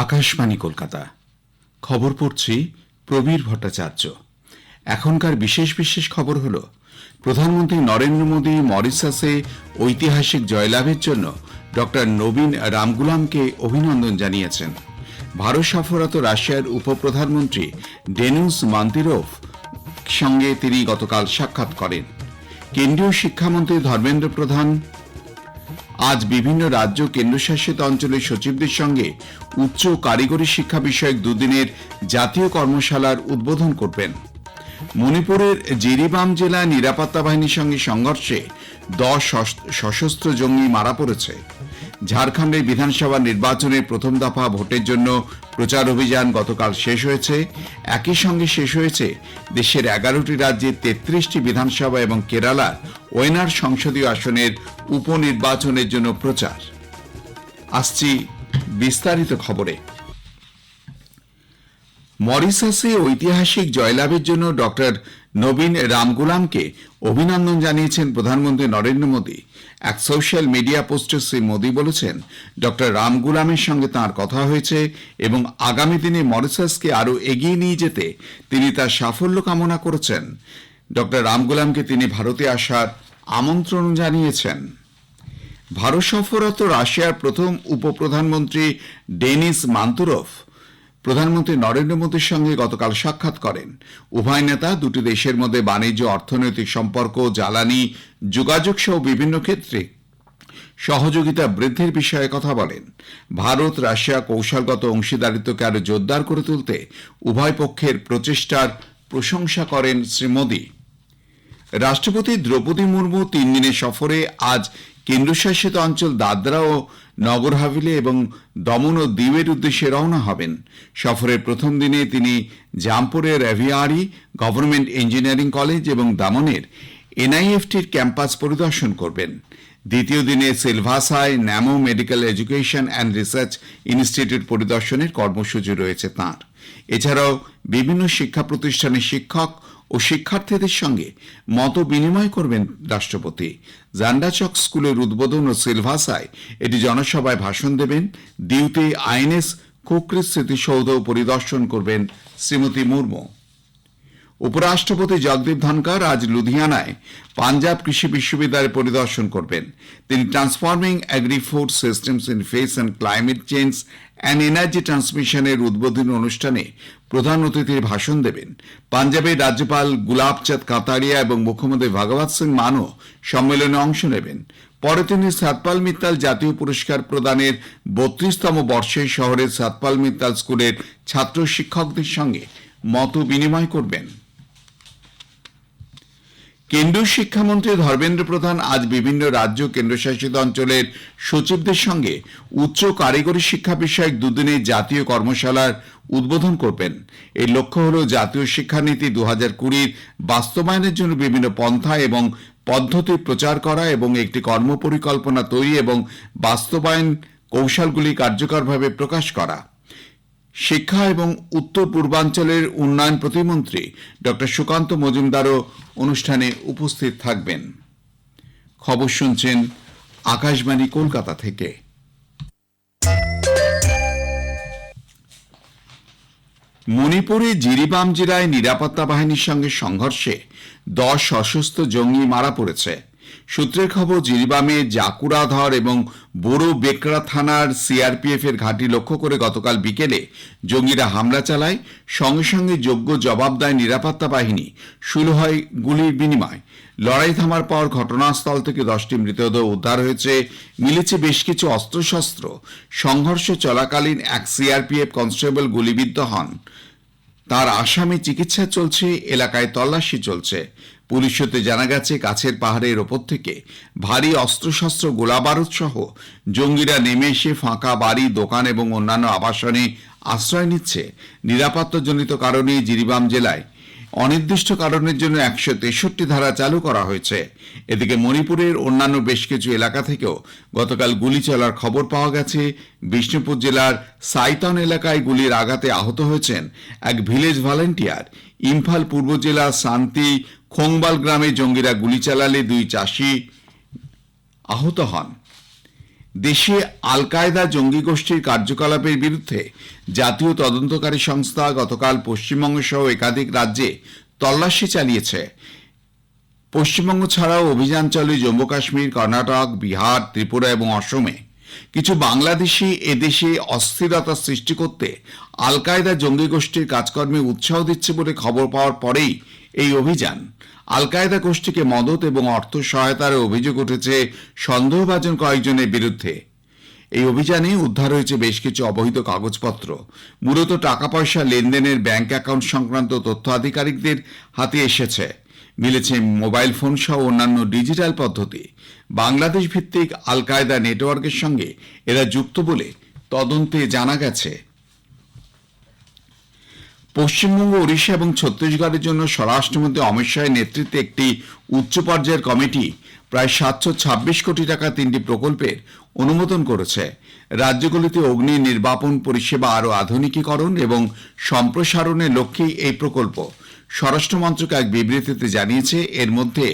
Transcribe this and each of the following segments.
আকাশবাণী কলকাতা। খবর পড়ছি প্রবীর ভট্টাচার্য। এখনকার বিশেষ বিশেষ খবর হল, প্রধানমন্ত্রী নরেন্দ্র মোদী মরিসাসে ঐতিহাসিক জয়লাভের জন্য ডক্টর নবীন রামগুলামকে অভিনন্দন জানিয়েছেন। ভারত সফররত রাশিয়ার উপপ্রধানমন্ত্রী ডেনুস মান্তিরোভ সঙ্গে তিনি গতকাল সাক্ষাৎ করেন। কেন্দ্রীয় শিক্ষামন্ত্রী ধর্মেন্দ্র প্রধান আজ বিভিন্ন রাজ্য কেন্দ্রশাসিত অঞ্চলের সচিবদের সঙ্গে উচ্চ কারিগরি শিক্ষা বিষয়ক দুদিনের জাতীয় কর্মশালার উদ্বোধন করবেন। মণিপুরের জিরিবাম জেলায় নিরাপত্তা বাহিনীর সঙ্গে সংঘর্ষে দশ সশস্ত্র জঙ্গি মারা পড়েছে। ঝাড়খণ্ডের বিধানসভা নির্বাচনের প্রথম দফা ভোটের জন্য প্রচার অভিযান গতকাল শেষ হয়েছে। একই সঙ্গে শেষ হয়েছে দেশের এগারোটি রাজ্যের তেত্রিশটি বিধানসভা এবং কেরালার ওয়েনার সংসদীয় আসনের উপনির্বাচনের জন্য প্রচার। আসছি বিস্তারিত খবরে। মরিসাসে ঐতিহাসিক জয়লাভের জন্য ডক্টর নবীন রামগুলামকে অভিনন্দন জানিয়েছেন প্রধানমন্ত্রী নরেন্দ্র মোদী। এক সোশ্যাল মিডিয়া পোস্টে শ্রী মোদী বলেছেন, ডক্টর রামগুলামের সঙ্গে তার কথা হয়েছে এবং আগামী দিনে মরিসাসকে আরও এগিয়ে নিয়ে যেতে তিনি তার সাফল্য কামনা করেছেন। ডক্টর রামগুলামকে তিনি ভারতে আসার আমন্ত্রণ জানিয়েছেন। ভারত সফররত রাশিয়ার প্রথম উপপ্রধানমন্ত্রী ডেনিস মান্তুরভ প্রধানমন্ত্রী নরেন্দ্র মোদীর সঙ্গে গতকাল সাক্ষাৎ করেন। উভয় নেতা দুটি দেশের মধ্যে বাণিজ্য, অর্থনৈতিক সম্পর্ক, জ্বালানি যোগাযোগ সহ বিভিন্ন ক্ষেত্রে সহযোগিতা বৃদ্ধির বিষয়ে কথা বলেন। ভারত, রাশিয়া কৌশলগত অংশীদারিত্বকে আরও জোরদার করে তুলতে উভয় পক্ষের প্রচেষ্টার প্রশংসা করেন শ্রী মোদী। রাষ্ট্রপতি দ্রৌপদী মুর্মু তিন দিনের সফরে আজ কেন্দ্রশাসিত অঞ্চল দাদরা ও নগর হাভেলি এবং দমন ও দিউয়ের উদ্দেশ্যে রওনা হবেন। সফরের প্রথম দিনে তিনি জামপুরের এভিয়ারি গভর্নমেন্ট ইঞ্জিনিয়ারিং কলেজ এবং দামনের এনআইএফটির ক্যাম্পাস পরিদর্শন করবেন। দ্বিতীয় দিনে সিলভাসায় Namo medical education and research institute পরিদর্শনের কর্মসূচি রয়েছে তাঁর। এছাড়াও বিভিন্ন শিক্ষা প্রতিষ্ঠানের শিক্ষক ও শিক্ষার্থীদের সঙ্গে মত বিনিময় করবেন রাষ্ট্রপতি। জান্ডাচক স্কুলের উদ্বোধন ও সিলভাসায় এটি জনসভায় ভাষণ দেবেন। দিউতে আইএনএস কুকরি স্মৃতিসৌধ পরিদর্শন করবেন শ্রীমতী মুর্মু। উপরাষ্ট্রপতি জগদীপ ধনকর আজ লুধিয়ানায় পাঞ্জাব কৃষি বিশ্ববিদ্যালয় পরিদর্শন করবেন। তিনি transforming agri food systems in face and climate change and energy ট্রান্সমিশনের উদ্বোধনী অনুষ্ঠানে প্রধান অতিথির ভাষণ দেবেন পাঞ্জাবের রাজ্যপাল গুলাবচাঁদ কাতারিয়া এবং মুখ্যমন্ত্রী ভগবত সিং মানও সম্মেলনে অংশ নেবেন। পরে তিনি সাতপাল মিত্তাল জাতীয় পুরস্কার প্রদানের বত্রিশতম বর্ষে শহরের সাতপাল মিত্তাল স্কুলের ছাত্র শিক্ষকদের সঙ্গে মত বিনিময় করবেন। কেন্দ্রীয় শিক্ষামন্ত্রী ধর্মেন্দ্র প্রধান আজ বিভিন্ন রাজ্য কেন্দ্রশাসিত অঞ্চলের সচিবদের সঙ্গে উচ্চ কারিগরি শিক্ষা বিষয়ক দুদিনের জাতীয় কর্মশালার উদ্বোধন করবেন। এর লক্ষ্য হল জাতীয় শিক্ষানীতি দু হাজার কুড়ির বাস্তবায়নের জন্য বিভিন্ন পন্থা এবং পদ্ধতি প্রচার করা এবং একটি কর্মপরিকল্পনা তৈরি এবং বাস্তবায়ন কৌশলগুলি কার্যকরভাবে প্রকাশ করা। শিক্ষা এবং উত্তর পূর্বাঞ্চলের উন্নয়ন প্রতিমন্ত্রী ডক্টর সুকান্ত মজুমদারও অনুষ্ঠানে উপস্থিত থাকবেন। খবর শুনছেন আকাশবাণী কলকাতা থেকে। মণিপুরে জিরিবাম জেলায় নিরাপত্তা বাহিনীর সঙ্গে সংঘর্ষে দশ সশস্ত্র জঙ্গি মারা পড়েছে। সূত্রের খবর, জিরিবামে জাকুরাধর এবং বড় বেকরা থানার সিআরপিএফ এর ঘাঁটি লক্ষ্য করে গতকাল বিকেলে জঙ্গিরা হামলা চালায়, সঙ্গে সঙ্গে যোগ্য জবাব দেয় নিরাপত্তা বাহিনী। শুরু হয় গুলির বিনিময়। লড়াই থামার পর ঘটনাস্থল থেকে দশটি মৃতদেহ উদ্ধার হয়েছে। মিলেছে বেশ কিছু অস্ত্রশস্ত্র। সংঘর্ষ চলাকালীন এক সিআরপিএফ কনস্টেবল গুলিবিদ্ধ হন। তার আসামে চিকিৎসা চলছে, এলাকায় তল্লাশি চলছে। পুলিশ সূত্রে জানা গেছে, কাছের পাহাড়ের ওপর থেকে ভারী অস্ত্রশস্ত্র, গোলাবারুদ সহ জঙ্গিরা নেমে এসে ফাঁকা বাড়ি, দোকান এবং অন্যান্য আবাসনে আশ্রয় নিচ্ছে। নিরাপত্তাজনিত কারণে জিরিবাম জেলায় অনির্দিষ্ট কারণের জন্য একশো তেষট্টি ধারা চালু করা হয়েছে। এদিকে মণিপুরের অন্যান্য বেশ কিছু এলাকা থেকেও গতকাল গুলি চলার খবর পাওয়া গেছে। বিষ্ণুপুর জেলার সাইতন এলাকায় গুলির আঘাতে আহত হয়েছেন এক ভিলেজ ভলেন্টিয়ার। ইম্ফল পূর্ব জেলার শান্তি খোংবাল গ্রামে জঙ্গিরা গুলি চালালে দুই চাষি আহত হন। দেশে আল কায়দা জঙ্গি গোষ্ঠীর কার্যকলাপের বিরুদ্ধে জাতীয় তদন্তকারী সংস্থা গতকাল পশ্চিমবঙ্গ সহ একাধিক রাজ্যে তল্লাশি চালিয়েছে। পশ্চিমবঙ্গ ছাড়াও অভিযান চলে জম্মু কাশ্মীর, কর্ণাটক, বিহার, ত্রিপুরা এবং অসমে। কিছু বাংলাদেশি এদেশে অস্থিরতা সৃষ্টি করতে আল কায়দা জঙ্গি গোষ্ঠীর কাজকর্মে উৎসাহ দিচ্ছে বলে খবর পাওয়ার পরেই এই অভিযান। আল কায়দা গোষ্ঠীকে মদত এবং অর্থ সহায়তার অভিযোগ উঠেছে সন্দেহভাজন কয়েকজনের বিরুদ্ধে। এই অভিযানে উদ্ধার হয়েছে বেশ কিছু অবৈধ কাগজপত্র। মূলত টাকা পয়সা লেনদেনের ব্যাংক অ্যাকাউন্ট সংক্রান্ত তথ্য আধিকারিকদের হাতে এসেছে। মিলেছে মোবাইল ফোন সহ অন্যান্য ডিজিটাল পদ্ধতি। বাংলাদেশ ভিত্তিক আল কায়দা নেটওয়ার্কের সঙ্গে এরা যুক্ত বলে তদন্তে জানা গেছে। পশ্চিমবঙ্গ, ওড়িশা এবং ছত্তিশগড়ের জন্য স্বরাষ্ট্রমন্ত্রী অমিত শাহের নেতৃত্বে একটি উচ্চ পর্যায়ের কমিটি প্রায় সাতশো ছাব্বিশ কোটি টাকা তিনটি প্রকল্পের অনুমোদন করেছে। রাজ্যগুলিতে অগ্নি নির্বাপন পরিষেবা আরও আধুনিকীকরণ এবং সম্প্রসারণের লক্ষ্যেই এই প্রকল্প স্বরাষ্ট্র মন্ত্রক এক বিবৃতিতে জানিয়েছে, এর মধ্যে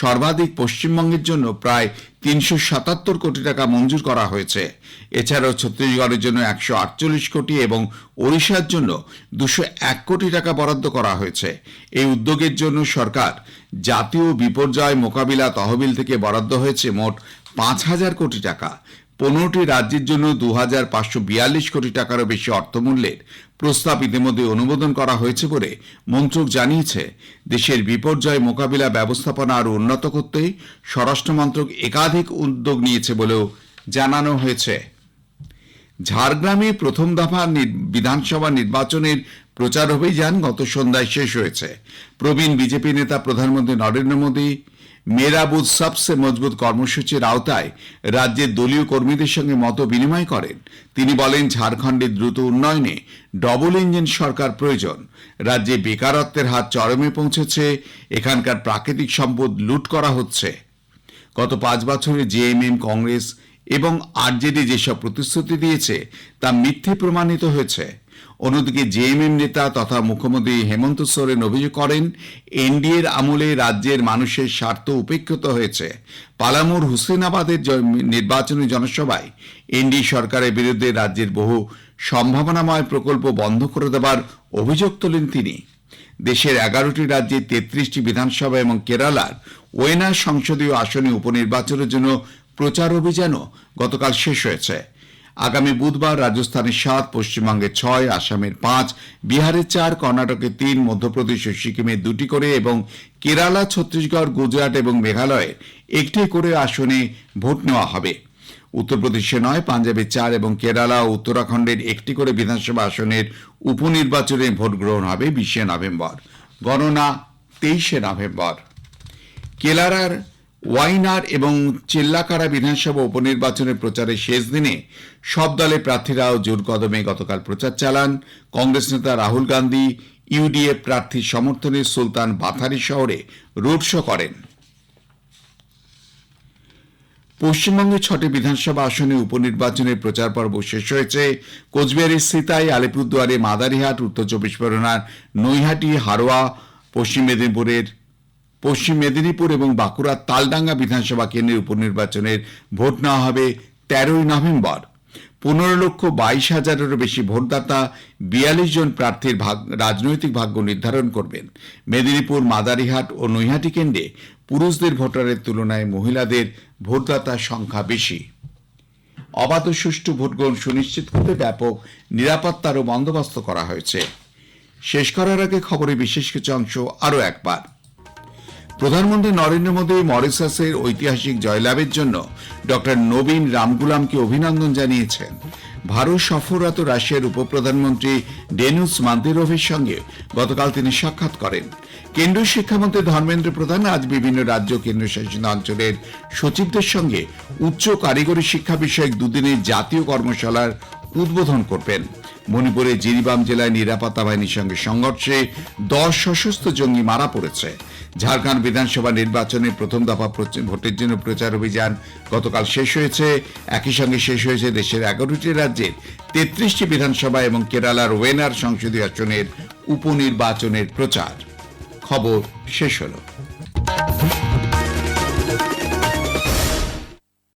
সর্বাধিক পশ্চিমবঙ্গের জন্য প্রায় তিনশো সাতাত্তর কোটি টাকা মঞ্জুর করা হয়েছে। এছাড়াও ছত্তিশগড়ের জন্য একশো আটচল্লিশ কোটি এবং ওড়িশার জন্য দুশো এক কোটি টাকা বরাদ্দ করা হয়েছে। এই উদ্যোগের জন্য সরকার জাতীয় বিপর্যয় মোকাবিলা তহবিল থেকে বরাদ্দ হয়েছে মোট পাঁচ হাজার কোটি টাকা। পনেরোটি রাজ্যের জন্য দু পাঁচশো বিয়াল্লিশ কোটি টাকারও বেশি অর্থমূল্যের প্রস্তাব ইতিমধ্যে অনুমোদন করা হয়েছে বলে মন্ত্রক জানিয়েছে। দেশের বিপর্যয় মোকাবিলা ব্যবস্থাপনা আরও উন্নত করতে স্বরাষ্ট্র মন্ত্রক একাধিক উদ্যোগ নিয়েছে বলেও জানানো হয়েছে। ঝাড়গ্রামে প্রথম দফা বিধানসভা নির্বাচনের প্রচার অভিযান গত সন্ধ্যায় শেষ হয়েছে। প্রবীণ বিজেপি নেতা প্রধানমন্ত্রী নরেন্দ্র মোদী মেরা বুথ সবসে মজবুত কর্মসূচির আওতায় রাজ্যের দলীয় কর্মীদের সঙ্গে মত বিনিময় করেন। তিনি বলেন ঝাড়খণ্ডের দ্রুত উন্নয়নে ডবল ইঞ্জিন সরকার প্রয়োজন। রাজ্যে বেকারত্বের হাত চরমে পৌঁছেছে, এখানকার প্রাকৃতিক সম্পদ লুট করা হচ্ছে। গত পাঁচ বছরে জেএমএম কংগ্রেস এবং আরজেডি যেসব প্রতিশ্রুতি দিয়েছে, তা মিথ্যে প্রমাণিত হয়েছে। অন্যদিকে জেএমএম নেতা তথা মুখ্যমন্ত্রী হেমন্ত সোরেন অভিযোগ করেন, এনডিএর আমলে রাজ্যের মানুষের স্বার্থ উপেক্ষিত হয়েছে। পালামুর হুসেনাবাদের নির্বাচনী জনসভায় এনডি সরকারের বিরুদ্ধে রাজ্যের বহু সম্ভাবনাময় প্রকল্প বন্ধ করে দেবার অভিযোগ তোলেন তিনি। দেশের এগারোটি রাজ্যে তেত্রিশটি বিধানসভা এবং কেরালার ওয়েনার সংসদীয় আসনে উপনির্বাচনের জন্য প্রচার অভিযানও গতকাল শেষ হয়েছে। আগামী বুধবার রাজস্থানের সাত, পশ্চিমবঙ্গে ছয়, আসামের পাঁচ, বিহারের চার, কর্ণাটকে তিন, মধ্যপ্রদেশ ও সিকিমের দুটি করে এবং কেরালা, ছত্তিশগড়, গুজরাট এবং মেঘালয়ের একটি করে আসনে ভোট নেওয়া হবে। উত্তরপ্রদেশে নয় পাঞ্জাবের চার এবং কেরালা ও উত্তরাখণ্ডের একটি করে বিধানসভা আসনের উপনির্বাচনে ভোট গ্রহণ হবে বিশে নভেম্বর। গণনা তেইশে নভেম্বর। কেলারার ওয়াইনার এবং চেল্লাকারা বিধানসভা উপনির্বাচনের প্রচারের শেষ দিনে সব দলের প্রার্থীরাও জোর কদমে গতকাল প্রচার চালান। কংগ্রেস নেতা রাহুল গান্ধী, ইউডিএফ প্রার্থীর সমর্থনে সুলতান বাথারি শহরে রোড শো করেন। পশ্চিমবঙ্গে ছটি বিধানসভা আসনে উপনির্বাচনের প্রচার পর্ব শেষ হয়েছে। কোচবিহারের সিতাই, আলিপুরদুয়ারে মাদারিহাট, উত্তর চব্বিশ পরগনার নৈহাটি, হারোয়া, পশ্চিম মেদিনীপুরের পশ্চিম মেদিনীপুর এবং বাঁকুড়ার তালডাঙ্গা বিধানসভা কেন্দ্রের উপনির্বাচনের ভোট নেওয়া হবে তেরোই নভেম্বর। পনেরো লক্ষ বাইশ হাজারেরও বেশি ভোটদাতা বিয়াল্লিশ জন প্রার্থীর ভাগ, রাজনৈতিক ভাগ্য নির্ধারণ করবেন। মেদিনীপুর, মাদারিহাট ও নৈহাটি কেন্দ্রে পুরুষদের ভোটারের তুলনায় মহিলাদের ভোটদাতার সংখ্যা বেশি। অবাধ সুষ্ঠু ভোটগ্রহণ সুনিশ্চিত করতে ব্যাপক নিরাপত্তারও বন্দোবস্ত করা হয়েছে। শেষ করার আগে খবরে বিশেষ কিছু অংশ আরও একবার। প্রধানমন্ত্রী নরেন্দ্র মোদী মরিশাসের ঐতিহাসিক জয়লাভের জন্য ডক্টর নবীন রামগুলামকে অভিনন্দন জানিয়েছেন। ভারত সফররত রাশিয়ার উপপ্রধানমন্ত্রী ডেনুস মান্দিরোভের সঙ্গে গতকাল তিনি সাক্ষাৎ করেন। কেন্দ্রীয় শিক্ষামন্ত্রী ধর্মেন্দ্র প্রধান আজ বিভিন্ন রাজ্য কেন্দ্রশাসিত অঞ্চলের সচিবদের সঙ্গে উচ্চ কারিগরি শিক্ষা বিষয়ক দুদিনের জাতীয় কর্মশালার উদ্বোধন করবেন। মণিপুরের জিরিবাম জেলায় নিরাপত্তা বাহিনীর সঙ্গে সংঘর্ষে দশ সশস্ত্র জঙ্গি মারা পড়েছে। ঝাড়খণ্ড বিধানসভা নির্বাচনের প্রথম দফা ভোটের জন্য প্রচার অভিযান গতকাল শেষ হয়েছে। একই সঙ্গে শেষ হয়েছে দেশের এগারোটি রাজ্যের তেত্রিশটি বিধানসভা এবং কেরালার ওয়েনার সংসদীয় আসনের উপনির্বাচনের প্রচার। খবর শেষ হলো।